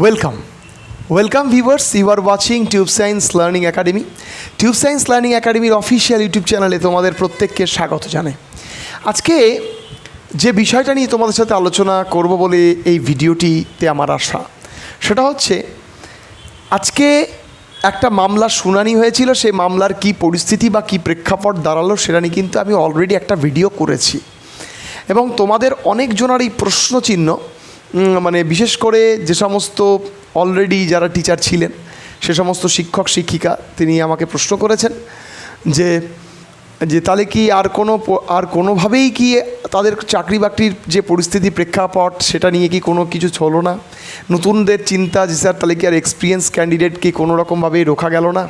Welcome welcome viewers you are watching tube science learning academy tube science learning একাডেমির official YouTube চ্যানেলে তোমাদের প্রত্যেককে স্বাগত জানাই। আজকে যে বিষয়টা নিয়ে তোমাদের সাথে আলোচনা করব বলে এই ভিডিওটিতে আমার আশা, সেটা হচ্ছে আজকে একটা মামলার শুনানি হয়েছিল, সেই মামলার কি পরিস্থিতি বা কি প্রেক্ষাপট দাঁড়াল সেটা নিয়ে কিন্তু আমি অলরেডি একটা ভিডিও করেছি। এবং তোমাদের অনেকজনারই প্রশ্ন চিহ্ন মানে বিশেষ করে যে সমস্ত অলরেডি যারা টিচার ছিলেন, সে সমস্ত শিক্ষক, শিক্ষিকা, তিনি আমাকে প্রশ্ন করেছেন যে যে তাহলে কি আর কোনো আর কোনোভাবেই কি তাদের চাকরি বাকরির যে পরিস্থিতি প্রেক্ষাপট, সেটা নিয়ে কি কোনো কিছু হলো না? নতুনদের চিন্তা যে স্যার, তাহলে কি আর এক্সপিরিয়েন্স ক্যান্ডিডেটকে কোনো রকমভাবেই রোখা গেল না?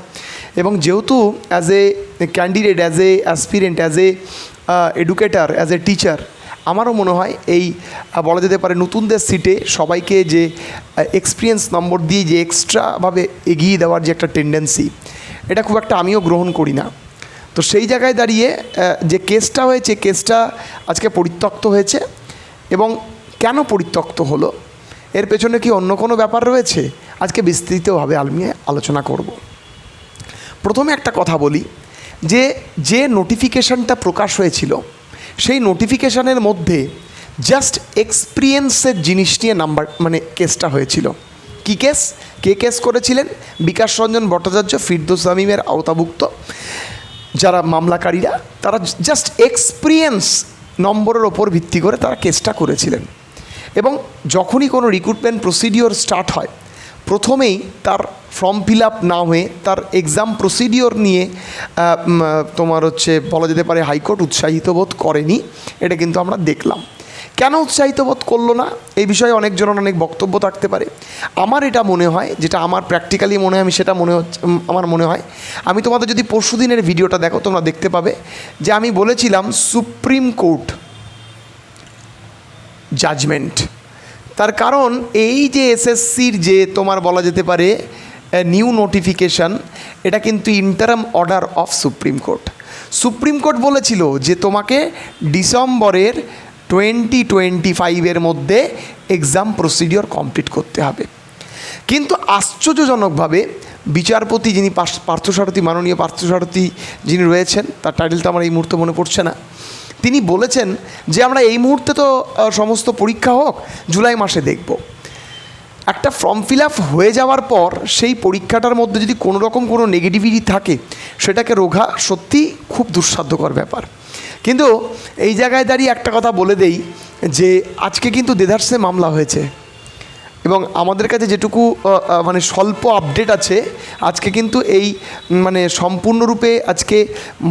এবং যেহেতু as a candidate as a aspirant as a educator as a teacher আমারও মনে হয় এই বলা যেতে পারে নতুনদের সিটে সবাইকে যে এক্সপিরিয়েন্স নম্বর দিয়ে যে এক্সট্রাভাবে এগিয়ে দেওয়ার যে একটা টেন্ডেন্সি এটা খুব একটা আমিও গ্রহণ করি না। তো সেই জায়গায় দাঁড়িয়ে যে কেসটা হয়েছে কেসটা আজকে পরিত্যক্ত হয়েছে এবং কেন পরিত্যক্ত হলো, এর পেছনে কি অন্য কোনো ব্যাপার রয়েছে? আজকে বিস্তৃতভাবে আমি আলোচনা করব। প্রথমে একটা কথা বলি, যে যে নোটিফিকেশানটা প্রকাশ হয়েছিল সেই নোটিফিকেশানের মধ্যে জাস্ট এক্সপিরিয়েন্সের জিনিস নিয়ে নাম্বার মানে কেসটা হয়েছিল। কি কেস কে কেস করেছিলেন? বিকাশ রঞ্জন ভট্টাচার্য, ফিরদোস আমিমের আওতাভুক্ত। যারা মামলাকারীরা, তারা জাস্ট এক্সপিরিয়েন্স নম্বরের ওপর ভিত্তি করে তারা কেসটা করেছিলেন। এবং যখনই কোনো রিক্রুটমেন্ট প্রসিডিওর স্টার্ট হয় প্রথমেই তার ফর্ম ফিল আপ না হয়ে তার এক্সাম প্রসিডিওর নিয়ে তোমার হচ্ছে বলা যেতে পারে হাইকোর্ট উৎসাহিত বোধ করেনি। এটা কিন্তু আমরা দেখলাম। কেন উৎসাহিত বোধ করল না? এই বিষয়ে অনেকজনের অনেক বক্তব্য থাকতে পারে। আমার এটা মনে হয়, যেটা আমার প্র্যাকটিক্যালি মনে হয়, আমি সেটা মনে হচ্ছে আমার মনে হয়, আমি তোমাদের যদি পরশু দিনের ভিডিওটা দেখো, তোমরা দেখতে পাবে যে আমি বলেছিলাম সুপ্রিম কোর্ট জাজমেন্ট তার কারণ এই যে এসএসসির যে তোমার বলা যেতে পারে নিউ নোটিফিকেশান এটা কিন্তু interim order of supreme court supreme court বলেছিল যে তোমাকে ডিসেম্বরের টোয়েন্টি টোয়েন্টি ফাইভের মধ্যে এক্সাম প্রসিডিওর কমপ্লিট করতে হবে। কিন্তু আশ্চর্যজনকভাবে বিচারপতি যিনি পার্থ- পার্থসারথী, মাননীয় পার্থসারথী যিনি রয়েছেন, তার টাইটেলটা আমার এই মুহূর্তে মনে পড়ছে না। তিনি বলেছেন যে আমরা এই মুহূর্তে তো সমস্ত পরীক্ষা হোক, জুলাই মাসে দেখব। একটা ফর্ম ফিল আপ হয়ে যাওয়ার পর সেই পরীক্ষাটার মধ্যে যদি কোনো রকম কোনো নেগেটিভিটি থাকে, সেটাকে রোঘা সত্যি খুব দুঃসাধ্যকর ব্যাপার। কিন্তু এই জায়গায় দাঁড়িয়ে একটা কথা বলে দেই যে, আজকে কিন্তু দেদার্সে মামলা হয়েছে। এবং আমাদের কাছে যেটুকু মানে স্বল্প আপডেট আছে, আজকে কিন্তু এই মানে সম্পূর্ণরূপে আজকে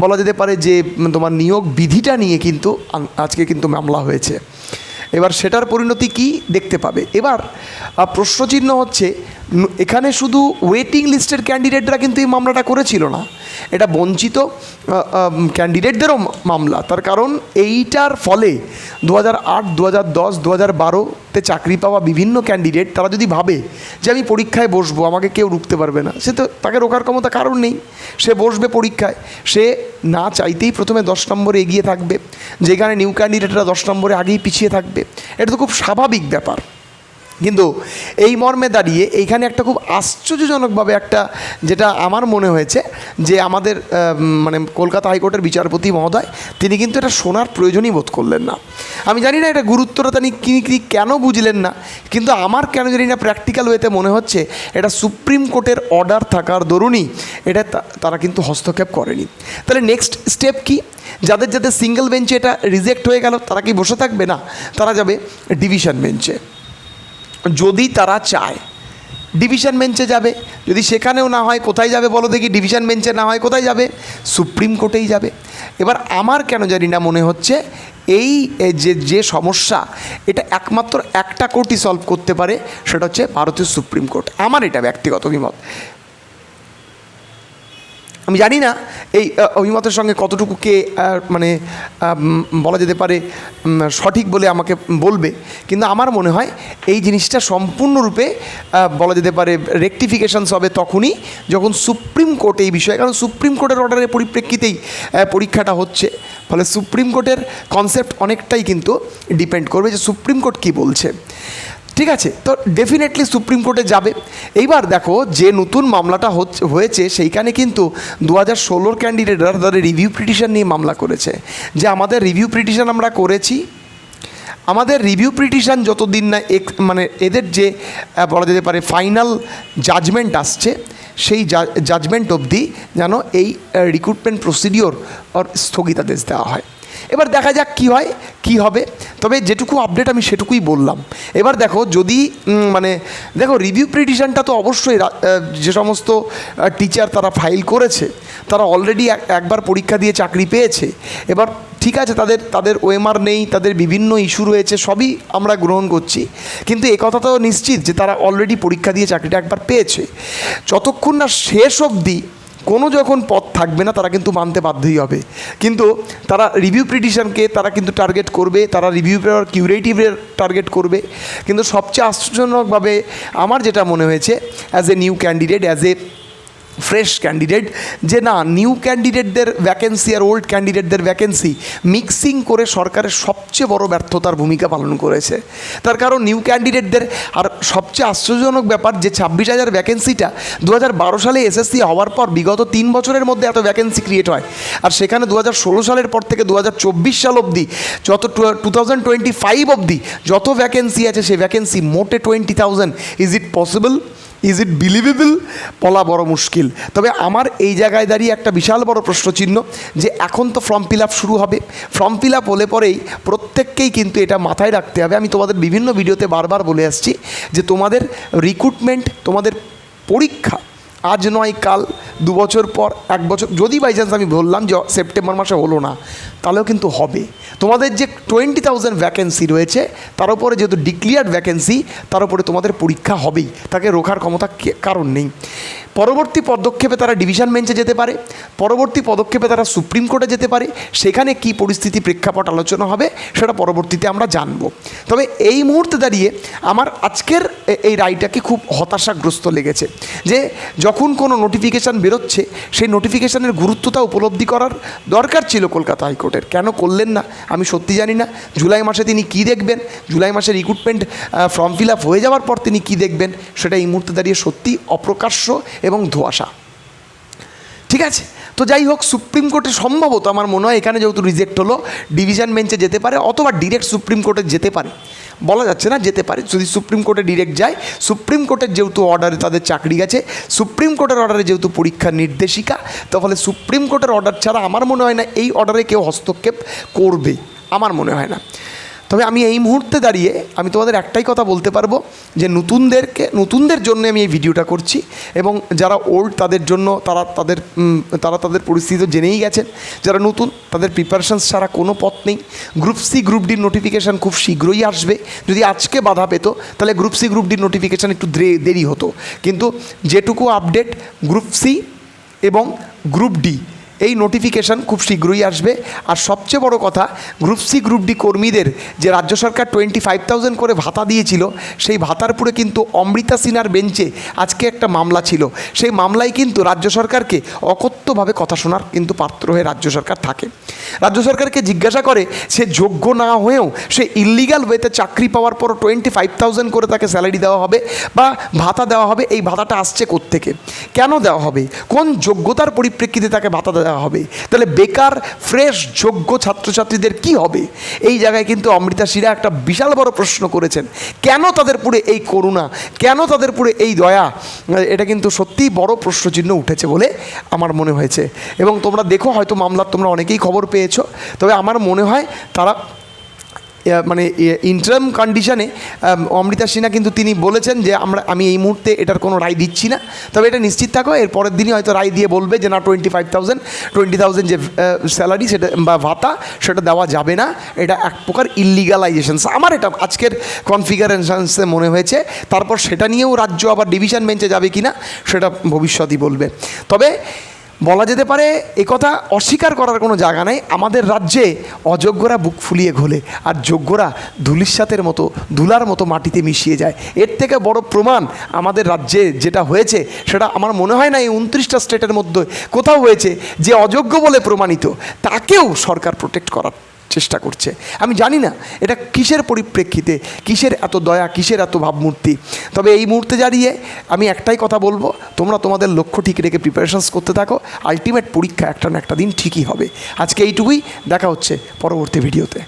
বলা যেতে পারে যে তোমার নিয়োগ বিধিটা নিয়ে কিন্তু আজকে কিন্তু মামলা হয়েছে। এবার সেটার পরিণতি কি দেখতে পাবে? এবার প্রশ্নচিহ্ন হচ্ছে এখানে শুধু ওয়েটিং লিস্টের ক্যান্ডিডেটরা কিন্তু এই মামলাটা করেছিল না। এটা বঞ্চিত ক্যান্ডিডেটদেরও মামলা। তার কারণ এইটার ফলে দু হাজার আট দু হাজার দশ বারোতে চাকরি পাওয়া বিভিন্ন ক্যান্ডিডেট তারা যদি ভাবে যে আমি পরীক্ষায় বসবো, আমাকে কেউ রুখতে পারবে না। সে তো তাকে রোকার ক্ষমতা কারণ নেই। সে বসবে পরীক্ষায়। সে না চাইতেই প্রথমে দশ নম্বরে এগিয়ে থাকবে। যেখানে নিউ ক্যান্ডিডেটরা দশ নম্বরে আগেই পিছিয়ে থাকবে। এটা তো খুব স্বাভাবিক ব্যাপার। কিন্তু এই মর্মে দাঁড়িয়ে এইখানে একটা খুব আশ্চর্যজনকভাবে একটা, যেটা আমার মনে হয়েছে, যে আমাদের মানে কলকাতা হাইকোর্টের বিচারপতি মহোদয়, তিনি কিন্তু এটা শোনার প্রয়োজনই বোধ করলেন না। আমি জানি না এটা গুরুত্বটা তিনি কী কী কেন বুঝলেন না, কিন্তু আমার কেন জানি না প্র্যাকটিক্যাল ওয়েতে মনে হচ্ছে, এটা সুপ্রিম কোর্টের অর্ডার থাকার দরুনই এটা তারা কিন্তু হস্তক্ষেপ করেনি। তাহলে নেক্সট স্টেপ কি? যাদের যাদের সিঙ্গেল বেঞ্চে এটা রিজেক্ট হয়ে গেল, তারা কি বসে থাকবে না? তারা যাবে ডিভিশন বেঞ্চে যদি তারা চায় ডিভিশন বেঞ্চে যাবে। যদি সেখানেও না হয়, কোথায় যাবে বলো দেখি ডিভিশন বেঞ্চে না হয়, কোথায় যাবে? সুপ্রিম কোর্টেই যাবে। এবার আমার কেন জানি না মনে হচ্ছে, এই যে যে সমস্যা, এটা একমাত্র একটা কোর্টই সলভ করতে পারে, সেটা হচ্ছে ভারতীয় সুপ্রিম কোর্ট আমার এটা ব্যক্তিগত অভিমত আমি জানি না এই অভিমতের সঙ্গে কতটুকু কে মানে বলা যেতে পারে সঠিক বলে আমাকে বলবে। কিন্তু আমার মনে হয় এই জিনিসটা সম্পূর্ণরূপে বলা যেতে পারে রেকটিফিকেশনস হবে তখনই যখন সুপ্রিম কোর্ট এই বিষয়ে, কারণ সুপ্রিম কোর্টের অর্ডারের পরিপ্রেক্ষিতেই পরীক্ষাটা হচ্ছে। ফলে সুপ্রিম কোর্টের কনসেপ্ট অনেকটাই কিন্তু ডিপেন্ড করবে যে সুপ্রিম কোর্ট কী বলছে। ঠিক আছে? তো ডেফিনেটলি সুপ্রিম কোর্টে যাবে। এইবার দেখো, যে নতুন মামলাটা হচ্ছে, হয়েছে, সেইখানে কিন্তু দু হাজার ষোলোর ক্যান্ডিডেটরা তাদের রিভিউ পিটিশন নিয়ে মামলা করেছে। যে আমাদের রিভিউ পিটিশন আমরা করেছি। আমাদের রিভিউ পিটিশন যতদিন না এক মানে এদের যে বলা যেতে পারে ফাইনাল জাজমেন্ট আসছে, সেই জাজমেন্ট অবধি যেন এই রিক্রুটমেন্ট প্রসিডিওর ওর স্থগিতাদেশ দেওয়া হয়। এবার দেখা যাক কি হয়, কি হবে। তবে যেটুকু আপডেট আমি সেটুকুই বললাম। এবার দেখো, যদি মানে দেখো রিভিউ পিটিশনটা তো অবশ্যই যে সমস্ত টিচার তারা ফাইল করেছে, তারা অলরেডি একবার পরীক্ষা দিয়ে চাকরি পেয়েছে। এবার ঠিক আছে, তাদের তাদের ওএমআর নেই, তাদের বিভিন্ন ইস্যু রয়েছে, সবই আমরা গ্রহণ করছি। কিন্তু এ কথা তো নিশ্চিত যে তারা অলরেডি পরীক্ষা দিয়ে চাকরিটা একবার পেয়েছে। যতক্ষণ না শেষ অবধি কোনো যখন পথ থাকবে না, তারা কিন্তু মানতে বাধ্যই হবে। কিন্তু তারা রিভিউ পিটিশনকে তারা কিন্তু টার্গেট করবে, তারা রিভিউ কিউরেটিভের টার্গেট করবে। কিন্তু সবচেয়ে আশ্চর্যজনকভাবে আমার যেটা মনে হয়েছে as a new candidate as a fresh candidate যে না নিউ ক্যান্ডিডেটদের ভ্যাকেন্সি আর ওল্ড ক্যান্ডিডেটদের ভ্যাকেন্সি মিক্সিং করে সরকারের সবচেয়ে বড় ব্যর্থতার ভূমিকা পালন করেছে। তার কারণ নিউ ক্যান্ডিডেটদের আর সবচেয়ে আশ্চর্যজনক ব্যাপার যে ছাব্বিশ হাজার ভ্যাকেন্সিটা দু বারো সালে এসএসসি হওয়ার পর বিগত তিন বছরের মধ্যে এত ভ্যাকেন্সি ক্রিয়েট হয়। আর সেখানে দু ষোলো সালের পর থেকে দু হাজার চব্বিশ সাল অবধি যত টু থাউজেন্ড টোয়েন্টি ফাইভ অবধি যত ভ্যাকেন্সি আছে সেই ভ্যাকেন্সি মোটে twenty thousand is it possible is it believable বলা বড় মুশকিল। তবে আমার এই জায়গায় দাঁড়িয়ে একটা বিশাল বড় প্রশ্নচিহ্ন যে এখন তো ফর্ম ফিল আপ শুরু হবে। ফর্ম ফিল আপ হলে পরেই প্রত্যেককেই কিন্তু এটা মাথায় রাখতে হবে। আমি তোমাদের বিভিন্ন ভিডিওতে বারবার বলে আসছি যে তোমাদের রিক্রুটমেন্ট তোমাদের পরীক্ষা আজ নয়, কাল দু বছর পর এক বছর। যদি বাই চান্স আমি বললাম যে সেপ্টেম্বর মাসে হলো না তাহলেও কিন্তু হবে। তোমাদের যে টোয়েন্টি থাউজেন্ড ভ্যাকেন্সি রয়েছে, তার উপরে যেহেতু ডিক্লিয়ার্ড ভ্যাকেন্সি তার উপরে তোমাদের পরীক্ষা হবেই। তাকে রোখার ক্ষমতা কারণ নেই। পরবর্তী পদক্ষেপে তারা ডিভিশন বেঞ্চে যেতে পারে। পরবর্তী পদক্ষেপে তারা সুপ্রিম কোর্টে যেতে পারে। সেখানে কি পরিস্থিতি প্রেক্ষাপট আলোচনা হবে, সেটা পরবর্তীতে আমরা জানব। তবে এই মুহূর্তে দাঁড়িয়ে আমার আজকের এই রায়টাকে খুব হতাশাগ্রস্ত লেগেছে। যে যখন কোনো নোটিফিকেশান বেরোচ্ছে, সেই নোটিফিকেশানের গুরুত্বতা উপলব্ধি করার দরকার ছিল কলকাতা হাইকোর্টের কেন করলেন না? আমি সত্যি জানি না। জুলাই মাসে তিনি কি দেখবেন? জুলাই মাসে রিক্রুটমেন্ট ফর্ম ফিল আপ হয়ে যাওয়ার পর তিনি কি দেখবেন? সেটা এই মুহূর্তে দাঁড়িয়ে সত্যি অপ্রকাশ্য এবং ধোয়াশা। ঠিক আছে? তো যাই হোক, সুপ্রিম কোর্টে সম্ভবত আমার মনে হয় এখানে যেহেতু রিজেক্ট হলো ডিভিশন বেঞ্চে যেতে পারে অথবা ডিরেক্ট সুপ্রিম কোর্টে যেতে পারে। বলা যাচ্ছে না, যেতে পারে। যদি সুপ্রিম কোর্টে ডিরেক্ট যায়, সুপ্রিম কোর্টের যেহেতু অর্ডারে তাদের চাকরি গেছে, সুপ্রিম কোর্টের অর্ডারে যেহেতু পরীক্ষা নির্দেশিকা তাহলে সুপ্রিম কোর্টের অর্ডার ছাড়া আমার মনে হয় না এই অর্ডারে কেউ হস্তক্ষেপ করবে আমার মনে হয় না। তবে আমি এই মুহূর্তে দাঁড়িয়ে আমি তোমাদের একটাই কথা বলতে পারব যে নতুনদেরকে, নতুনদের জন্য আমি এই ভিডিওটা করছি এবং যারা ওল্ড তাদের জন্য তারা তাদের তারা তাদের পরিস্থিতি জেনেই গেছেন। যারা নতুন তাদের প্রিপারেশনস ছাড়া কোনো পথ নেই। গ্রুপ সি গ্রুপ ডির নোটিফিকেশান খুব শীঘ্রই আসবে। যদি আজকে বাধা পেত, তাহলে গ্রুপ সি গ্রুপ ডির নোটিফিকেশান একটু দেরি হতো। কিন্তু যেটুকু আপডেট গ্রুপ সি এবং গ্রুপ ডি এই নোটিফিকেশান খুব শীঘ্রই আসবে। আর সবচেয়ে বড় কথা গ্রুপ সি গ্রুপ ডি কর্মীদের যে রাজ্য সরকার টোয়েন্টি ফাইভ থাউজেন্ড করে ভাতা দিয়েছিল, সেই ভাতার পুরে কিন্তু অমৃতা সিনার বেঞ্চে আজকে একটা মামলা ছিল। সেই মামলায় কিন্তু রাজ্য সরকারকে অকথ্যভাবে কথা শোনার কিন্তু পাত্র হয়ে রাজ্য সরকার থাকে। রাজ্য সরকারকে জিজ্ঞাসা করে, সে যোগ্য না হয়েও সে ইল্লিগাল ওয়েতে চাকরি পাওয়ার পর টোয়েন্টি ফাইভ থাউজেন্ড করে তাকে স্যালারি দেওয়া হবে বা ভাতা দেওয়া হবে, এই ভাতাটা আসছে কোত্থেকে? কেন দেওয়া হবে? কোন যোগ্যতার পরিপ্রেক্ষিতে তাকে ভাতা দেওয়া হবে? তাহলে বেকার ফ্রেশ যোগ্য ছাত্রছাত্রীদের কি হবে? এই জায়গায় কিন্তু অমৃতা শিরা একটা বিশাল বড় প্রশ্ন করেছেন। কেন তাদের পুরে এই করুণা? কেন তাদের পুরে এই দয়া? এটা কিন্তু সত্যিই বড় প্রশ্নচিহ্ন উঠেছে বলে আমার মনে হয়েছে। এবং তোমরা দেখো, হয়তো মামলার তোমরা অনেকেই খবর পেয়েছ। তবে আমার মনে হয় তারা মানে ইন্টারাম কন্ডিশনে অমৃতা সিনহা কিন্তু তিনি বলেছেন যে, আমরা, আমি এই মুহূর্তে এটার কোনো রায় দিচ্ছি না। তবে এটা নিশ্চিত থাকো, এর পরের দিনই হয়তো রায় দিয়ে বলবে যে, না twenty five thousand twenty thousand যে স্যালারি সেটা, বা ভাতা, সেটা দেওয়া যাবে না। এটা এক প্রকার ইল্লিগালাইজেশন আমার এটা আজকের কনফিগারেশনসে মনে হয়েছে। তারপর সেটা নিয়েও রাজ্য আবার ডিভিশন বেঞ্চে যাবে কি না সেটা ভবিষ্যতই বলবে। তবে বলা যেতে পারে এ কথা অস্বীকার করার কোনো জায়গা নাই। আমাদের রাজ্যে অযোগ্যরা বুক ফুলিয়ে ঘোলে আর যোগ্যরা ধুলিস্বাতের মতো, ধুলার মতো মাটিতে মিশিয়ে যায়। এর থেকে বড় প্রমাণ আমাদের রাজ্যে যেটা হয়েছে, সেটা আমার মনে হয় না এই উনত্রিশটা স্টেটের মধ্যে কোথাও হয়েছে যে অযোগ্য বলে প্রমাণিত। তাকেও সরকার প্রোটেক্ট করার চেষ্টা করছে। আমি জানি না, এটা কিসের পরিপ্রেক্ষিতে, কিসের এত দয়া, কিসের এত ভাবমূর্তি? তবে এই মুহূর্তে দাঁড়িয়ে আমি একটাই কথা বলব, তোমরা তোমাদের লক্ষ্য ঠিক রেখে প্রিপারেশনস করতে থাকো আলটিমেট পরীক্ষা একটা না একটা দিন ঠিকই হবে। আজকে এইটুকুই, দেখা হচ্ছে পরবর্তী ভিডিওতে